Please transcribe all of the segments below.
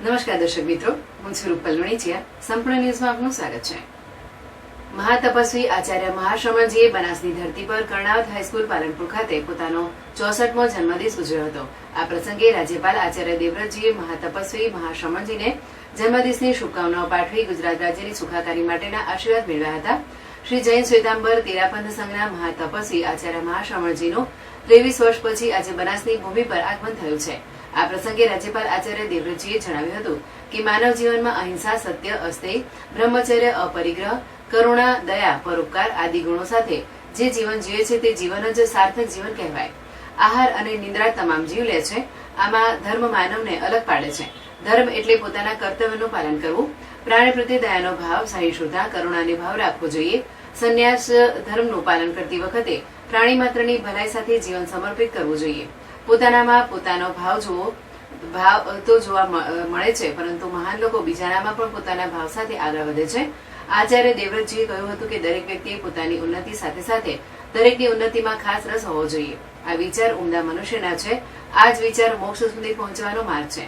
નમસ્કાર દર્શક મિત્રો, હું છું રૂપલ વણીચિયા સંપૂર્ણ ન્યૂઝમાં આપનું સ્વાગત છે. મહાતપસ્વી આચાર્ય મહાશ્રમણજીએ બનાસની ધરતી પર કર્ણાવત હાઈસ્કૂલ પાલનપુર ખાતે પોતાનો ચોસઠમો જન્મદિવસ ઉજવ્યો હતો. આ પ્રસંગે રાજ્યપાલ આચાર્ય દેવવ્રતજીએ મહાતપસ્વી મહાશ્રમણજીને જન્મદિવસની શુભકામનાઓ પાઠવી ગુજરાત રાજ્યની સુખાકારી માટેના આશીર્વાદ મેળવ્યા હતા. શ્રી જૈન શ્વેતાંબર તેરાપંથ સંઘના મહાતપસ્વી આચાર્ય મહાશ્રમણજીનું ત્રેવીસ વર્ષ પછી આજે બનાસની ભૂમિ પર આગમન થયું છે. આ પ્રસંગે રાજ્યપાલ આચાર્ય દેવવ્રતજીએ જણાવ્યું હતું કે માનવ જીવનમાં અહિંસા, સત્ય અસ્તેય બ્રહ્મચર્ય, અપરિગ્રહ, કરુણા, દયા, પરોપકાર આદિ ગુણો સાથે જે જીવન જીવે છે તે જીવન જ સાર્થક જીવન કહેવાય. આહાર અને નિંદ્રા તમામ જીવ લે છે. આમાં ધર્મ માનવને અલગ પાડે છે. ધર્મ એટલે પોતાના કર્તવ્યનું પાલન કરવું. પ્રાણી પ્રત્યે દયાનો ભાવ, સહિષ્ણુતા, કરુણાને ભાવ રાખવો જોઈએ. સંન્યાસ ધર્મનું પાલન કરતી વખતે પ્રાણી માત્રની ભલાઈ સાથે જીવન સમર્પિત કરવું જોઈએ. પોતાનામાં પોતાનો ભાવ જોવો ભાવ તો જોવા મળે છે, પરંતુ મહાન લોકો બીજાનામાં પણ પોતાના ભાવ સાથે આગળ વધે છે. આચાર્ય દેવવ્રતજીએ કહ્યું હતું કે દરેક વ્યક્તિએ પોતાની ઉન્નતિ સાથે સાથે દરેકની ઉન્નતિમાં ખાસ રસ હોવો જોઈએ. આ વિચાર ઉમદા મનુષ્યના છે. આ જ વિચાર મોક્ષ સુધી પહોંચવાનો માર્ગ છે.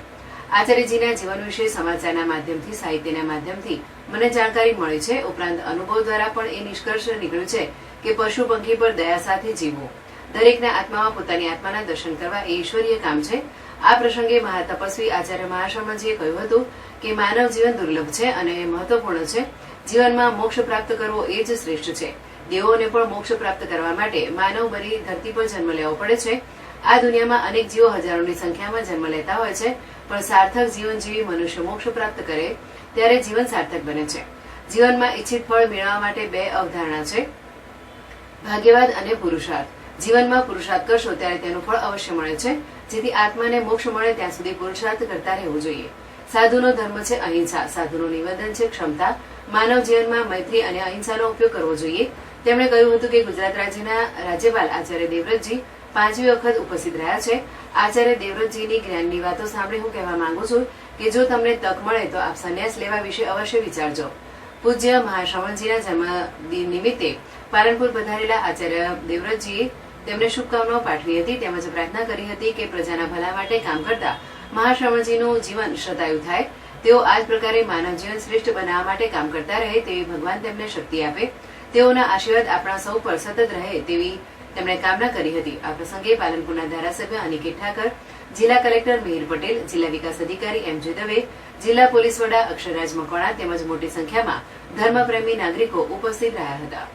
આચાર્યજીના જીવન વિશે સમાચારના માધ્યમથી, સાહિત્યના માધ્યમથી મને જાણકારી મળી છે. ઉપરાંત અનુભવ દ્વારા પણ એ નિષ્કર્ષ નીકળ્યું છે કે પશુ પંખી પર દયા સાથે જીવવું દરેકના આત્મામાં પોતાની આત્માના દર્શન કરવા એ ઈશ્વરીય કામ છે. આ પ્રસંગે મહાતપસ્વી આચાર્ય મહાશર્માજીએ કહ્યું હતું કે માનવ જીવન દુર્લભ છે અને એ મહત્વપૂર્ણ છે. જીવનમાં મોક્ષ પ્રાપ્ત કરવો એ જ શ્રેષ્ઠ છે. દેવોને પણ મોક્ષ પ્રાપ્ત કરવા માટે માનવ બની ધરતી પર જન્મ લેવો પડે છે. આ દુનિયામાં અનેક જીવો હજારોની સંખ્યામાં જન્મ લેતા હોય છે, પણ સાર્થક જીવન જીવી મનુષ્ય મોક્ષ પ્રાપ્ત કરે ત્યારે જીવન સાર્થક બને છે. જીવનમાં ઈચ્છિત ફળ મેળવવા માટે બે અવધારણા છે. ભાગ્યવાદ અને પુરુષાર્થ. જીવનમાં પુરુષાર્થ કરશો ત્યારે તેનું ફળ અવશ્ય મળે છે. જેથી આત્માને મોક્ષ મળે ત્યાં સુધી પુરુષાર્થ કરતા રહેવું જોઈએ. સાધુનો ધર્મ છે અહિંસા. સાધુનું નિવેદન છે ક્ષમતા. માનવ જીવનમાં મૈત્રી અને અહિંસાનો ઉપયોગ કરવો જોઈએ. તેમણે કહ્યું હતું કે ગુજરાત રાજ્યના રાજ્યપાલ આચાર્ય દેવવ્રતજી પાંચમી વખત ઉપસ્થિત રહ્યા છે. આચાર્ય દેવવ્રતજીની જ્ઞાનની વાતો સાંભળી હું કહેવા માંગુ છું કે જો તમને તક મળે તો આપ સંન્યાસ લેવા વિશે અવશ્ય વિચારજો. પૂજ્ય મહાશ્રવણજીના જન્મદિન નિમિત્તે પાલનપુર પધારેલા આચાર્ય દેવવ્રતજીએ તેમને શુભકામનાઓ પાઠવી હતી તેમજ પ્રાર્થના કરી હતી કે પ્રજાના ભલા માટે કામ કરતા મહાશ્રવણજીનું જીવન શતાયુ થાય. તેઓ આ જ પ્રકારે માનવ જીવન શ્રેષ્ઠ બનાવવા માટે કામ કરતા રહે તેવી ભગવાન તેમને શક્તિ આપે. તેઓના આશીર્વાદ આપણા સૌ પર સતત રહે તેવી તેમણે કામના કરી હતી. આ પ્રસંગે પાલનપુરના ધારાસભ્ય અનિકેત ઠાકર, જિલ્લા કલેક્ટર મિહિર પટેલ, જિલ્લા વિકાસ અધિકારી એમ જે દવે, જિલ્લા પોલીસ વડા અક્ષરરાજ મકવાણા તેમજ મોટી સંખ્યામાં ધર્મપ્રેમી નાગરિકો ઉપસ્થિત રહ્યા હતા.